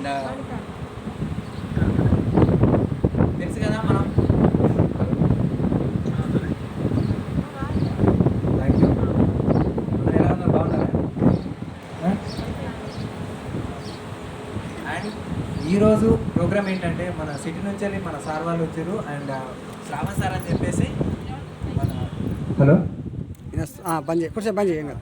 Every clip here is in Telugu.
అండ్ తెలుసు కదా మనం. థ్యాంక్ యూ ఎలా ఉన్నారు? బాగున్నారా? అండ్ ఈరోజు ప్రోగ్రామ్ ఏంటంటే మన సిటీ నుంచి వెళ్ళి మన సార్ వాళ్ళు వచ్చారు. అండ్ శ్రావణ్ సార్ అని చెప్పేసి మన హలో? బంద్ చేయి. కొంచెం బంద్ చేయండి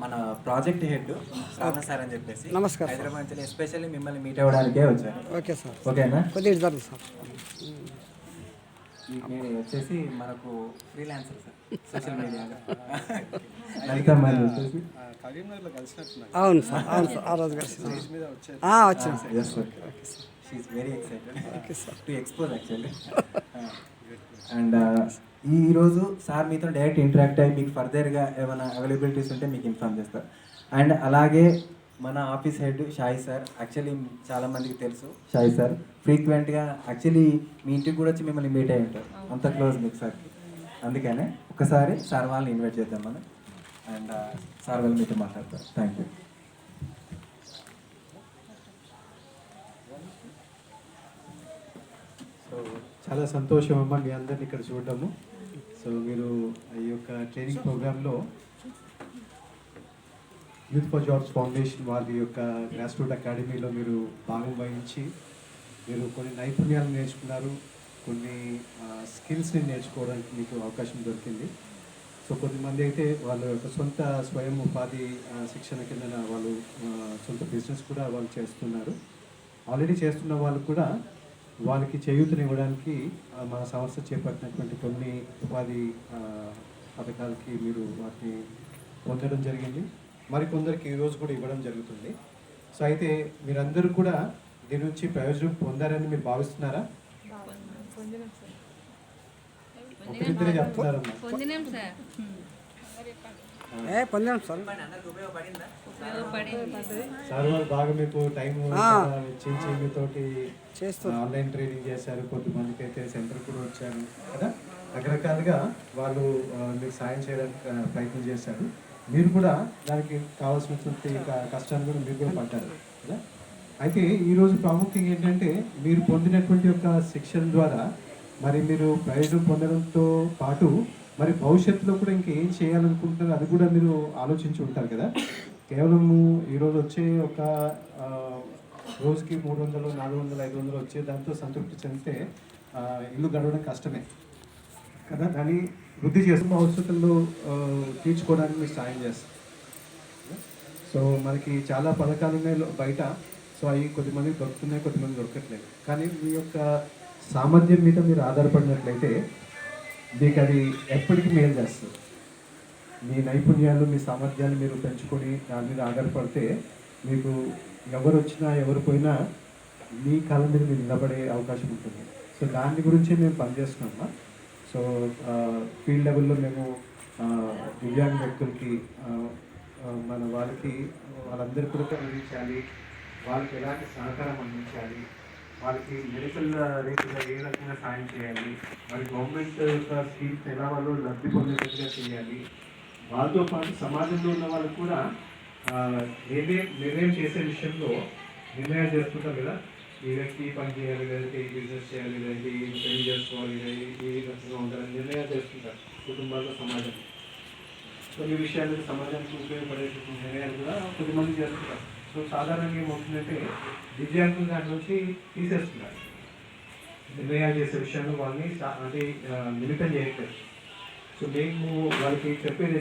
మన ప్రాజెక్ట్ హెడ్ శ్రావణ్ సార్ అని చెప్పేసి నమస్కారం. హైదరాబాద్ నుంచి ఎస్పెషల్లీ మిమ్మల్ని మీట్ అవ్వడానికే వచ్చాను. Okay sir. ఓకేనా? కొద్దిగా సార్. నేను వచ్చేసి మనకు ఫ్రీలాన్సర్ సార్ సోషల్ మీడియాలో కరీంనగర్లో కలిసినట్టున్నారు. అవును సార్ అవును సార్ ఆ రోజు కలిసి మీద వచ్చాను sir yes sir she's very excited okay sir. To expose actually and ఈ రోజు సార్ మీతో డైరెక్ట్ ఇంటరాక్ట్ అయ్యి మీకు ఫర్దర్గా ఏమైనా అవైలబిలిటీస్ ఉంటే మీకు ఇన్ఫార్మ్ చేస్తారు. అండ్ అలాగే మన office head Shayi sir actually చాలా మందికి తెలుసు. షాయి సార్. ఫ్రీక్వెంట్గా యాక్చువల్లీ మీ ఇంటికి కూడా వచ్చి మిమ్మల్ని మీట్ అయ్యి ఉంటారు. అంత క్లోజ్ మీకు సార్కి అందుకనే ఒకసారి సార్ వాళ్ళని ఇన్వైట్ చేద్దాం మనం. అండ్ సార్ వాళ్ళు మీతో మాట్లాడతారు. థ్యాంక్ యూ సో చాలా సంతోషం అమ్మ మీ అందరిని ఇక్కడ చూడడము. సో మీరు ఈ యొక్క ట్రైనింగ్ ప్రోగ్రాంలో యూత్ ఫర్ జాబ్స్ ఫౌండేషన్ వారి యొక్క గ్రాస్ రూట్ అకాడమీలో మీరు భాగం వహించి మీరు కొన్ని నైపుణ్యాలు నేర్చుకున్నారు కొన్ని స్కిల్స్ని నేర్చుకోవడానికి మీకు అవకాశం దొరికింది. సో కొంతమంది అయితే వాళ్ళ యొక్క సొంత స్వయం ఉపాధి శిక్షణ కింద వాళ్ళు సొంత బిజినెస్ కూడా వాళ్ళు చేస్తున్నారు. ఆల్రెడీ చేస్తున్న వాళ్ళు కూడా వాళ్ళకి చేయూతనివ్వడానికి మన సంస్థ చేపట్టినటువంటి కొన్ని ఉపాధి పథకాలకి మీరు వాటిని పొందడం జరిగింది. మరికొందరికి ఈరోజు కూడా ఇవ్వడం జరుగుతుంది. సో అయితే మీరందరూ కూడా దీని నుంచి ప్రయోజనం పొందారని మీరు భావిస్తున్నారా? ఒకరిద్దరే చెప్తున్నారమ్మా ఏ పొందాం సార్. వాళ్ళు బాగా మీకు టైం మీతోటి చేస్తారు ఆన్లైన్ ట్రైనింగ్ చేశారు. కొంతమందికి అయితే సెంటర్ కూడా వచ్చారు. కదా? రకరకాలుగా వాళ్ళు మీకు సాయం చేయడానికి ప్రయత్నం చేశారు. మీరు కూడా దానికి కావాల్సినటువంటి కష్టాన్ని కూడా మీరు కూడా పడ్డారు. కదా? అయితే ఈరోజు ప్రాముఖ్యం ఏంటంటే మీరు పొందినటువంటి యొక్క శిక్షణ ద్వారా మరి మీరు ప్రయోజనం పొందడంతో పాటు మరి భవిష్యత్తులో కూడా ఇంకా ఏం చేయాలనుకుంటున్నారు అది కూడా మీరు ఆలోచించి ఉంటారు కదా? కేవలము ఈరోజు వచ్చే ఒక రోజుకి మూడు వందలు నాలుగు వందలు ఐదు వందలు వచ్చే దాంతో సంతృప్తి చెందితే ఇల్లు గడవడం కష్టమే. కదా? దాన్ని వృద్ధి చేస్తున్న అవసరాలు తీర్చుకోవడానికి మీరు సాయం చేస్తారు. సో మనకి చాలా పథకాలు ఉన్నాయి బయట. సో అవి కొద్దిమంది దొరుకుతున్నాయి కొద్దిమంది దొరకట్లేదు. కానీ మీ యొక్క సామర్థ్యం మీద మీరు ఆధారపడినట్లయితే మీకు అది ఎప్పటికీ మేలు చేస్తుంది. మీ నైపుణ్యాలు మీ సామర్థ్యాలు మీరు పెంచుకొని దాని మీద ఆధారపడితే మీకు ఎవరు వచ్చినా ఎవరు పోయినా మీ కాలం మీద మీరు నిలబడే అవకాశం ఉంటుంది. సో దాని గురించి మేము పనిచేస్తున్నామా సో ఫీల్డ్ లెవెల్లో మేము దివ్యాంగ వ్యక్తులకి మన వాళ్ళకి వాళ్ళందరికీ కూడా అందించాలి వాళ్ళకి ఎలాంటి సహకారం అందించాలి. వాళ్ళకి మెడికల్ రీతిగా ఏ రకంగా సాయం చేయాలి? మరి గవర్నమెంట్ యొక్క స్కీమ్స్ ఎలా వాళ్ళు లబ్ధి పొందేటట్టుగా చేయాలి? వాళ్ళతో పాటు సమాజంలో ఉన్న వాళ్ళు కూడా ఆ, నిర్ణయం నిర్ణయం చేసే విషయంలో నిర్ణయాలు చేసుకుంటారు కదా. ఈ వ్యక్తి పని చేయాలి లేదంటే ఈ బిజినెస్ చేయాలి లేదంటే ఈ పెళ్ళి చేసుకోవాలి ఏ రకంగా ఉండాలని నిర్ణయాలు చేసుకుంటారు కుటుంబాల్లో సమాజం కొన్ని విషయాలు సమాజానికి ఉపయోగపడేటువంటి నిర్ణయాలు కూడా కొద్దిమంది చేస్తుంటారు సో సాధారణంగా ఏమవుతుందంటే దివ్యాంగులు దాని నుంచి తీసేస్తున్నారు. నిర్ణయాలు చేసే విషయంలో వాళ్ళని అంటే ఆ, మిళితం చేయట్లేదు. సో మేము వాళ్ళకి చెప్పేది